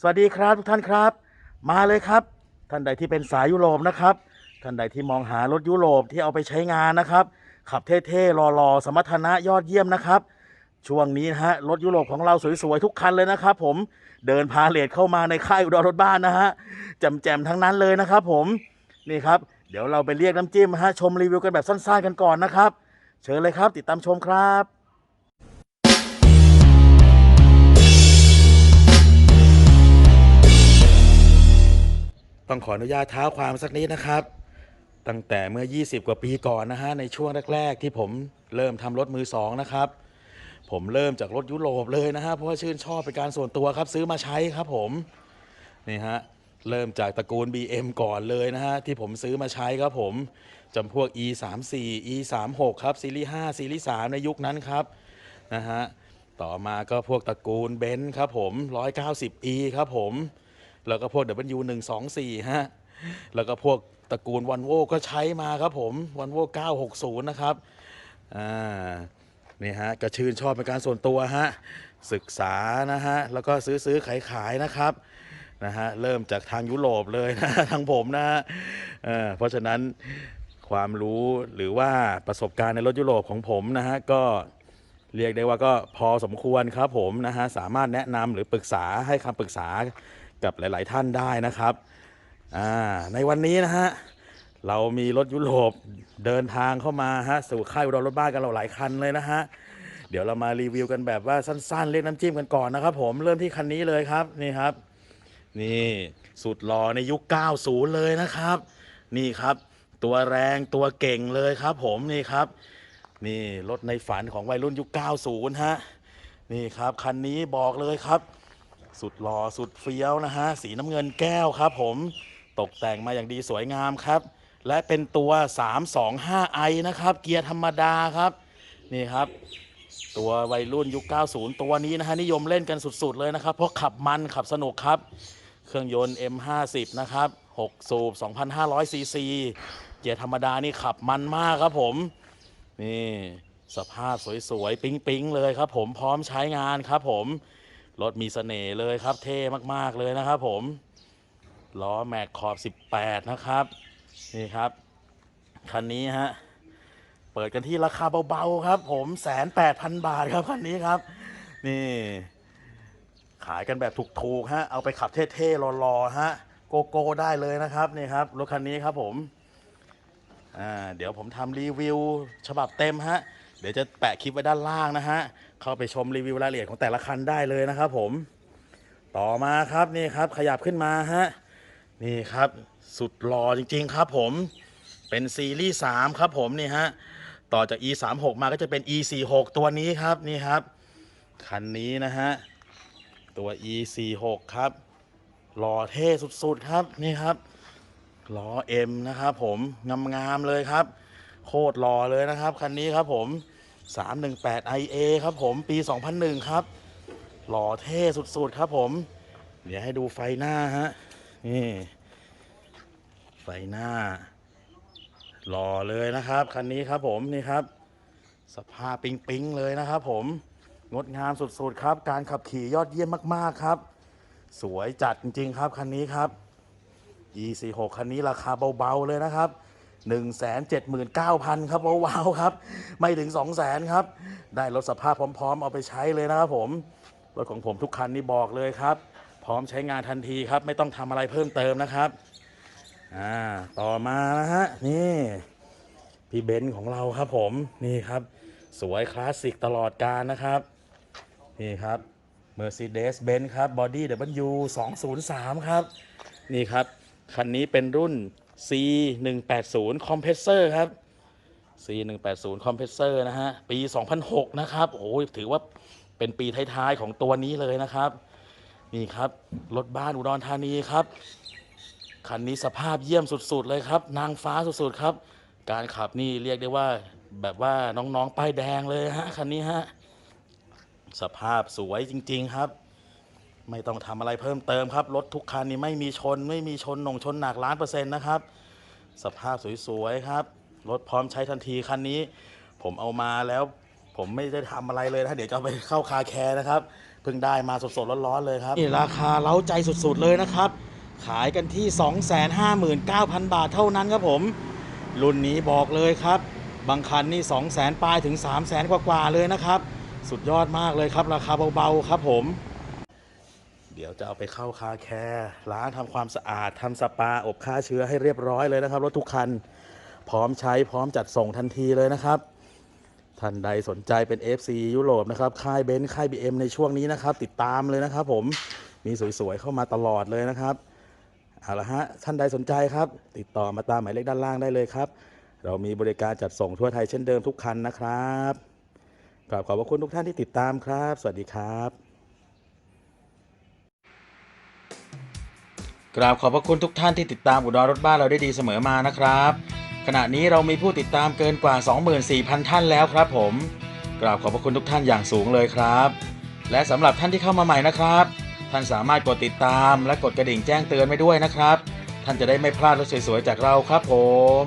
สวัสดีครับทุกท่านครับ มาเลยครับ ท่านใดที่เป็นสายยุโรปนะครับ ท่านใดที่มองหารถยุโรปที่เอาไปใช้งานนะครับ ขับเท่ๆหล่อๆสมรรถนะยอดเยี่ยมนะครับ ช่วงนี้นะฮะรถยุโรปของเราสวยๆทุกคันเลยนะครับ ผมเดินพาเลทเข้ามาในค่ายอุดรรถบ้านนะฮะแจ่มๆทั้งนั้นเลยนะครับ ผมนี่ครับ เดี๋ยวเราไปเรียกน้ำจิ้มฮะชมรีวิวกันแบบสั้นๆกันก่อนนะครับ เชิญเลยครับ ติดตามชมครับ ต้องขออนุญาตเท้าความสักนิดนะครับ ตั้งแต่เมื่อ 20 กว่าปีก่อนนะฮะในช่วงแรกๆ ที่ผมเริ่มทำรถมือสองนะครับ ผมเริ่มจากรถยุโรปเลยนะฮะเพราะว่าชื่นชอบเป็นการส่วนตัวครับซื้อมาใช้ครับผมนี่ฮะเริ่มจากตระกูล BM ก่อนเลยนะฮะที่ผมซื้อมาใช้ครับผมจำพวก E 3 4 E 3 6ครับซีรีส์5ซีรีส์3ในยุคนั้นครับนะฮะต่อมาก็พวกตระกูลเบนซ์ครับผม 190E ครับผม แล้วก็พวก W 1 2 4ฮะแล้วก็พวกตระกูลวันโวก็ใช้มาครับผมวันโว960 นะครับอ่านี่ฮะก็ชื่นชอบเป็นการส่วนตัวฮะศึกษานะฮะแล้วก็ซื้อซื้อขายขายนะครับนะฮะเริ่มจากทางยุโรปเลยนะทางผมนะฮะเออเพราะฉะนั้นความรู้หรือว่าประสบการณ์ในรถยุโรปของผมนะฮะก็เรียกได้ว่าก็พอสมควรครับผมนะฮะสามารถแนะนำหรือปรึกษาให้คำปรึกษา กับหลาย ๆ ท่านได้นะครับในวันนี้นะฮะเรามีรถยุโรปเดินทางเข้ามาฮะสู่ค่ายอุดรรถบ้านกันเราหลายคันเลยนะฮะเดี๋ยวเรามารีวิวกันแบบว่าสั้น ๆ เรียกน้ำจิ้มกันก่อนนะครับ ผมเริ่มที่คันนี้เลยครับนี่ครับ นี่สุดหล่อในยุค 90 เลยนะครับ นี่ครับ ตัวแรงตัวเก่งเลยครับ ผมนี่ครับ นี่รถในฝันของวัยรุ่นยุค 90 ฮะนี่ครับคันนี้บอกเลยครับ สุดหล่อสุดเฟี้ยวนะฮะสีน้ำเงินแก้วครับผมตกแต่งมาอย่างดีสวยงามครับ และเป็นตัว 325i นะครับ เกียร์ธรรมดาครับ นี่ครับ ตัววัยรุ่นยุค 90 ตัวนี้นะฮะนิยมเล่นกันสุดๆเลยนะครับ เพราะขับมันขับสนุกครับ เครื่องยนต์ M50 นะครับ 6 สูบ 2,500 ซีซี เกียร์ธรรมดานี่ขับมันมากครับผม นี่สภาพสวยๆ ปิ๊งๆ เลยครับผมพร้อมใช้งานครับผม รถมีเสน่ห์เลยครับ เท่มากๆเลยนะครับผม ล้อแม็กขอบ 18 นะครับ นี่ครับ คันนี้ฮะ เปิดกันที่ราคาเบาๆครับผมแสนแปดพันบาทครับคันนี้ครับ นี่ ขายกันแบบถูกๆฮะ เอาไปขับเท่ๆรอๆฮะ โกโก้ได้เลยนะครับนี่ครับรถคันนี้ครับผมอ่าเดี๋ยวผมทำรีวิวฉบับเต็มฮะ เดี๋ยวจะแปะคลิปไว้ด้านล่างนะฮะ เข้าไปชมรีวิวรายละเอียดของแต่ละคันได้เลยนะครับผมต่อมาครับนี่ครับขยับขึ้นมาฮะนี่ครับสุดหล่อจริง ๆ ครับผมเป็นซีรีส์3ครับผมนี่ฮะต่อจาก e 3 6มาก็จะเป็น e 4 6ตัวนี้ครับนี่ครับคันนี้นะฮะตัว e 4 6ครับหล่อเท่สุดๆครับนี่ครับล้อ M นะครับผมงามๆเลยครับ โคตรหล่อเลยนะครับคันนี้ครับผม 318 IA ครับผมปี 2001 ครับ หล่อเท่สุดๆ ครับผม เดี๋ยวให้ดูไฟหน้าฮะ นี่ ไฟหน้า หล่อเลยนะครับ คันนี้ครับผมนี่ครับ สภาพปิ๊งๆ เลยนะครับผม งดงามสุดๆ ครับ การขับขี่ยอดเยี่ยมมากๆ ครับ สวยจัดจริงๆ ครับ คันนี้ครับ E46 คันนี้ราคาเบาๆ เลยนะครับ 179,000 ครับว้าวครับ ไม่ถึง 200,000ครับ ได้รถสภาพพร้อม ๆ เอาไปใช้เลยนะครับผม รถของผมทุกคันนี่บอกเลยครับ พร้อมใช้งานทันทีครับ ไม่ต้องทำอะไรเพิ่มเติมนะครับอ่าต่อมานะฮะ นี่พี่เบนซ์ของเราครับผมนี่ครับ สวยคลาสสิกตลอดการนะครับ นี่ครับ Mercedes-Benz ครับ Body W 203 ครับ นี่ครับ คันนี้เป็นรุ่น C 1 8 0 Compressor ครับ C 1 8 0 Compressor นะฮะ ปี 2006 นะครับโอ้โหถือว่าเป็นปีท้ายๆ ของตัวนี้เลยนะครับ นี่ครับ รถบ้านอุดรธานีครับ คันนี้สภาพเยี่ยมสุดๆเลยครับ นางฟ้าสุดๆครับ การขับนี่เรียกได้ว่าแบบว่าน้องๆ ป้ายแดงเลยฮะ คันนี้ฮะ สภาพสวยจริง ๆ ครับ ไม่ต้องทำอะไรเพิ่มเติมครับ รถทุกคันนี่ไม่มีชน ไม่มีชนหนงชนหนักล้านเปอร์เซ็นต์นะครับ สภาพสวยๆครับ รถพร้อมใช้ทันทีคันนี้ ผมเอามาแล้ว ผมไม่ได้ทำอะไรเลยนะเดี๋ยวจะเอาไปเข้าคาแคร์นะครับเพิ่งได้มาสดๆร้อนๆเลยครับนี่ราคาเล้าใจสุดๆเลยนะครับ ขายกันที่ 259,000 บาทเท่านั้นครับผม รุ่นนี้บอกเลยครับ บางคันนี่ 200,000ปลายถึง 300,000กว่าๆเลยนะครับ สุดยอดมากเลยครับ ราคาเบาๆครับผม เดี๋ยวจะเอาไปเข้าคาแคร์ล้างทำความสะอาดทำสปาอบฆ่าเชื้อให้เรียบร้อยเลยนะครับ รถทุกคัน พร้อมใช้พร้อมจัดส่งทันทีเลยนะครับท่านใดสนใจเป็น FC ยุโรปนะครับ ค่ายเบนซ์ค่าย BM ในช่วงนี้นะครับ ติดตามเลยนะครับ ผมมีสวยๆเข้ามาตลอดเลยนะครับเอาละฮะท่านใดสนใจครับ ติดต่อมาตามหมายเลขด้านล่างได้เลยครับ เรามีบริการจัดส่งทั่วไทยเช่นเดิมทุกคันนะครับกราบขอบพระคุณทุกท่านที่ติดตามครับ สวัสดีครับ กราบขอบพระคุณทุกท่านที่ติดตามอุดรรถบ้านเราได้ดีเสมอมานะครับ ขณะนี้เรามีผู้ติดตามเกินกว่า 24,000 ท่านแล้วครับผม กราบขอบพระคุณทุกท่านอย่างสูงเลยครับ และสำหรับท่านที่เข้ามาใหม่นะครับ ท่านสามารถกดติดตามและกดกระดิ่งแจ้งเตือนไว้ด้วยนะครับ ท่านจะได้ไม่พลาดรถสวยๆจากเราครับผม